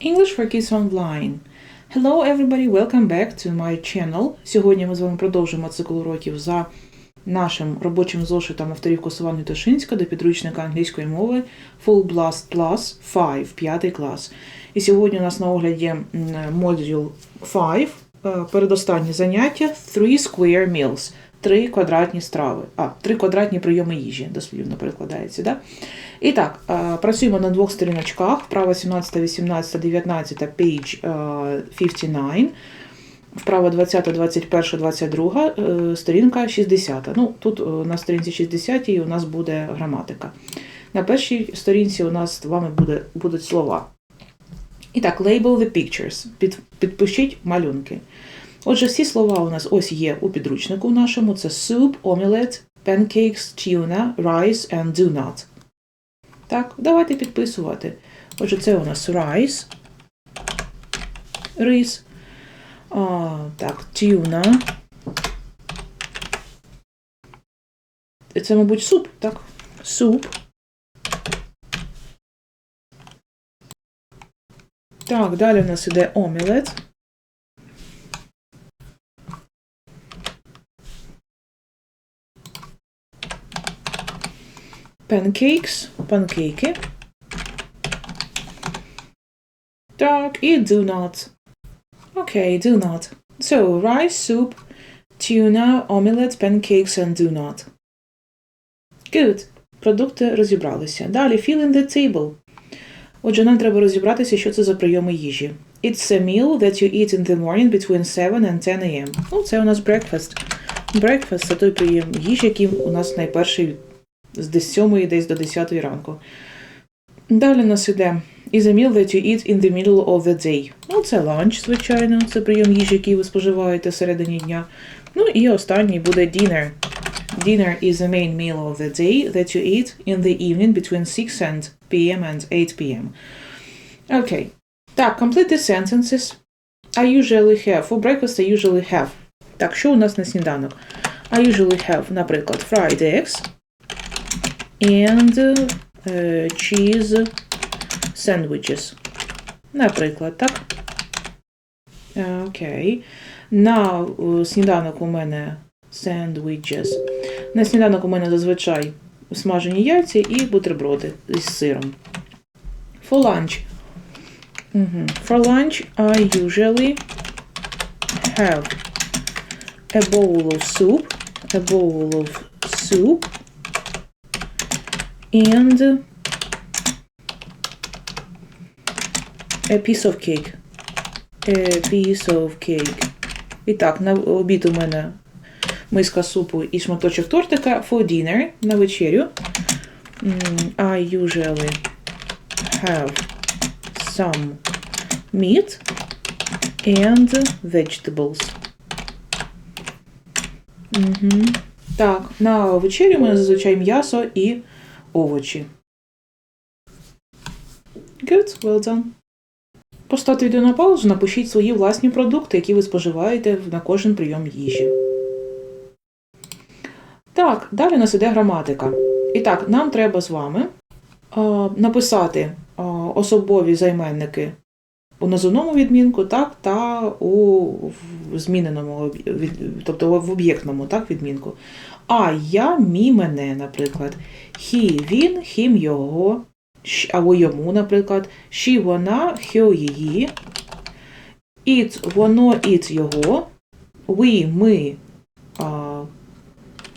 English for Kids Online. Hello everybody, welcome back to my channel. Сьогодні ми з вами продовжуємо цикл уроків за нашим робочим зошитом авторів Косування Тишинська до підручника англійської мови Full Blast Plus 5, 5 клас. І сьогодні у нас на огляді модуль 5, е, передостаннє заняття Three Square Meals. Три квадратні страви. А, три квадратні прийоми їжі, дослівно перекладається, да? І так, е, працюємо на двох сторіночках. Вправа 17, 18, 19, page е, 59. Вправа 20, 21, 22, е, сторінка 60. Ну, тут е, на сторінці 60 у нас буде граматика. На першій сторінці у нас з вами буде, будуть слова. І так, label the pictures. Під, підпишіть малюнки. Отже, всі слова у нас ось є у підручнику нашому: це soup, omelette, pancakes, tuna, rice and do not. Так, давайте підписувати. Отже, це у нас rice. Рис. А, так, тюна. Це, мабуть, суп, так? Суп. Так, далі в нас іде омелет. Pancakes, панкейки. Так, і do not. Окей, do not. So, rice, soup, tuna, omelette, pancakes and do not. Good. Продукти розібралися. Далі, fill in the table. Отже, нам треба розібратися, що це за прийоми їжі. It's a meal that you eat in the morning between 7 and 10 a.m. Ну, це у нас breakfast. Breakfast – це той прийом їжі, який у нас найперший з 7 десь до 10 ранку. Далі у нас іде is a meal that you eat in the middle of the day. Ну, це ланч, звичайно, це прийом їжі, який ви споживаєте всередині дня. Ну і останній буде dinner. Dinner is a main meal of the day that you eat in the evening between 6 and p.m. and 8 p.m. Окей. Так, complete the sentences. I usually have. For breakfast I usually have. Так, що у нас на сніданок? I usually have, наприклад, fried eggs and uh, cheese sandwiches. Наприклад, так? Окей. На е, сніданок у мене sandwiches. На сніданок у мене зазвичай смажені яйця і бутерброди із сиром. For lunch. Мгм. For lunch I usually have a bowl of soup, a bowl of soup and a piece of cake. A piece of cake. І так, на обід у мене миска супу і шматочок тортика for dinner на вечерю. I usually have some meat and vegetables. Угу. Так, на вечерю мене зазвичай м'ясо і овочі. Good, well done. Поставте відео на паузу, напишіть свої власні продукти, які ви споживаєте на кожен прийом їжі. Так, далі у нас іде граматика. І так, нам треба з вами е, написати е, особові займенники у називному відмінку, так, та у зміненому, тобто в об'єктному так, відмінку. А я, мій, мене, наприклад. Хі, він, хім, його, або йому, наприклад. Ші, вона, хьо, її. Іт, воно, іт, його. Ви, ми,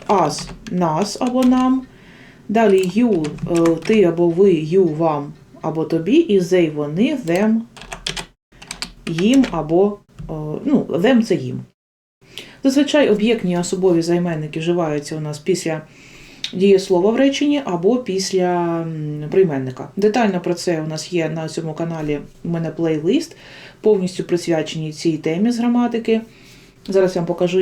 ас, нас або нам. Далі ю, е, ти або ви, ю, вам або тобі. І зей, вони, them, їм або е, ну, them це їм. Зазвичай об'єктні особові займенники вживаються у нас після дієслова в реченні або після прийменника. Детально про це у нас є на цьому каналі у мене плейлист, повністю присвячений цій темі з граматики. Зараз я вам покажу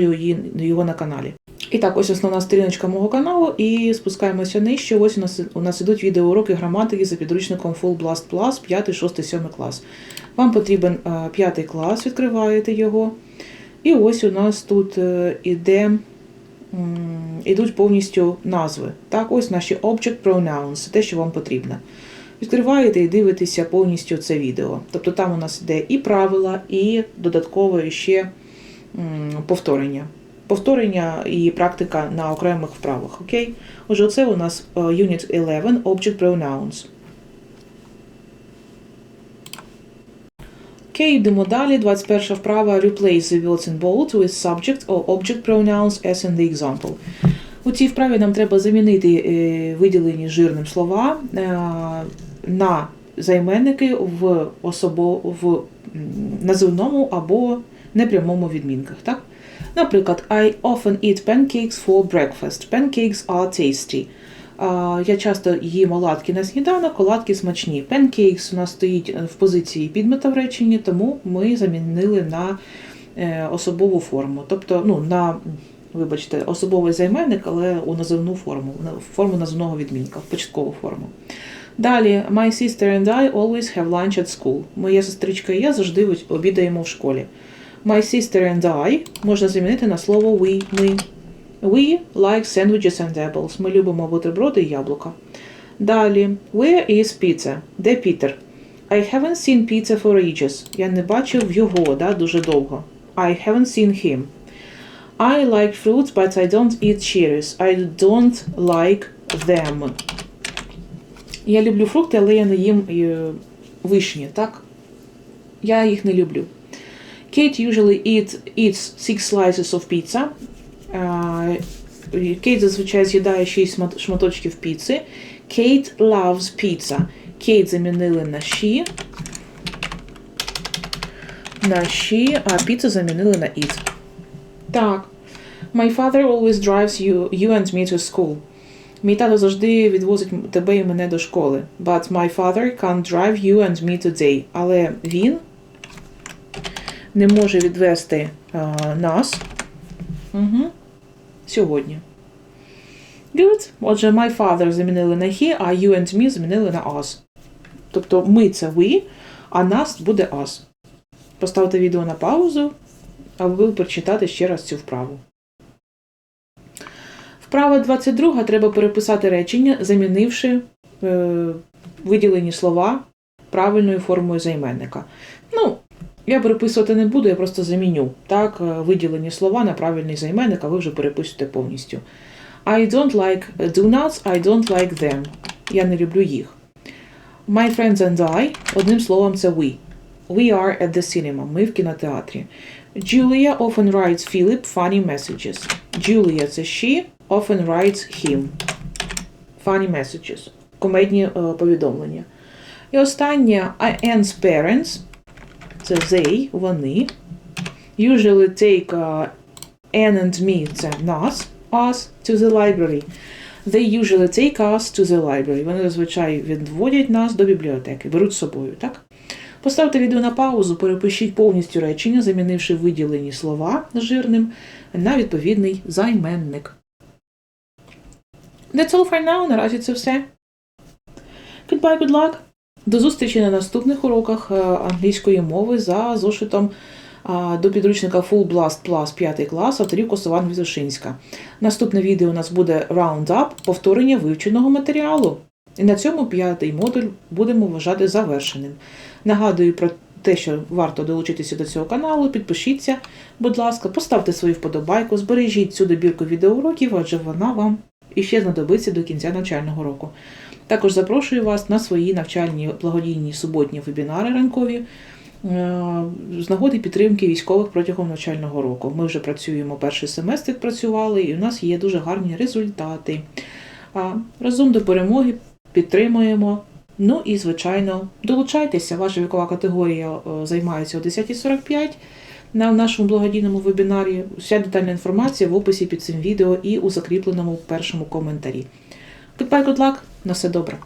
його на каналі. І так, ось основна сторіночка мого каналу, і спускаємося нижче. Ось у нас, у нас ідуть відеоуроки граматики за підручником Full Blast Plus 5, 6, 7 клас. Вам потрібен 5 клас, відкриваєте його. І ось у нас тут е, іде, ідуть повністю назви. Так, ось наші object pronouns, те, що вам потрібно. Відкриваєте і дивитеся повністю це відео. Тобто там у нас йде і правила, і додатково ще повторення. Повторення і практика на окремих вправах. Окей? Отже, це у нас е, Unit 11 Object Pronouns. Окей, йдемо далі. 21 вправа Replace the words in bold with subject or object pronouns as in the example. У цій вправі нам треба замінити е, виділені жирним слова е, на займенники в, особо, в називному або непрямому відмінках. Так? Наприклад, I often eat pancakes for breakfast. Pancakes are tasty. Я часто їм оладки на сніданок, оладки смачні. Pancakes у нас стоїть в позиції підмета в реченні, тому ми замінили на е, особову форму. Тобто, ну, на, вибачте, особовий займенник, але у називну форму, форму називного відмінка, в початкову форму. Далі, my sister and I always have lunch at school. Моя сестричка і я завжди обідаємо в школі. My sister and I можна замінити на слово we, ми. We like sandwiches and apples. Ми любимо бутерброди і яблука. Далі, where is pizza? Де Пітер? I haven't seen pizza for ages. Я не бачив його, да, дуже довго. I haven't seen him. I like fruits, but I don't eat cherries. I don't like them. Я люблю фрукти, але я не їм е, вишні, так? Я їх не люблю. Kate usually eat, eats six slices of pizza. Е, Кейт зазвичай з'їдає 6 шматочків піци. Kate loves pizza. Кейт замінили на she. На she, а піцу замінили на eat. Так. My father always drives you, you and me to school. Мій тато завжди відвозить тебе і мене до школи. But my father can't drive you and me today. Але він не може відвести а, нас угу. сьогодні. Good. Отже, my father замінили на he, а you and me замінили на us. Тобто ми це we, а нас буде us. Поставте відео на паузу, аби прочитати ще раз цю вправу. Вправа 22 треба переписати речення, замінивши е, виділені слова правильною формою займенника. Ну, я переписувати не буду, я просто заміню так, е, виділені слова на правильний займенник, а ви вже переписуєте повністю. I don't like do donuts, I don't like them. Я не люблю їх. My friends and I, одним словом, це we. We are at the cinema. Ми в кінотеатрі. Julia often writes Philip funny messages. Julia це she, often writes him. Funny messages. Комедні е, повідомлення. І останнє I Anne's parents. Це they, вони. Usually take uh, Anne and me це нас, us to the library. They usually take us to the library. Вони зазвичай відводять нас до бібліотеки, беруть з собою, так? Поставте відео на паузу, перепишіть повністю речення, замінивши виділені слова жирним на відповідний займенник. That's all for now. Наразі це все. Goodbye, good luck. До зустрічі на наступних уроках е, англійської мови за зошитом до підручника Full Blast Plus 5 клас авторів Косован Візушинська. Наступне відео у нас буде Roundup – повторення вивченого матеріалу. І на цьому п'ятий модуль будемо вважати завершеним. Нагадую про те, що варто долучитися до цього каналу, підпишіться, будь ласка, поставте свою вподобайку, збережіть цю добірку відеоуроків, адже вона вам іще знадобиться до кінця навчального року. Також запрошую вас на свої навчальні благодійні суботні вебінари ранкові е, з нагоди підтримки військових протягом навчального року. Ми вже працюємо перший семестр, працювали, і у нас є дуже гарні результати. А Разом до перемоги підтримуємо. Ну і, звичайно, долучайтеся, ваша вікова категорія е, займається о 10.45 на нашому благодійному вебінарі. Вся детальна інформація в описі під цим відео і у закріпленому першому коментарі. Goodbye, good luck, на все добре.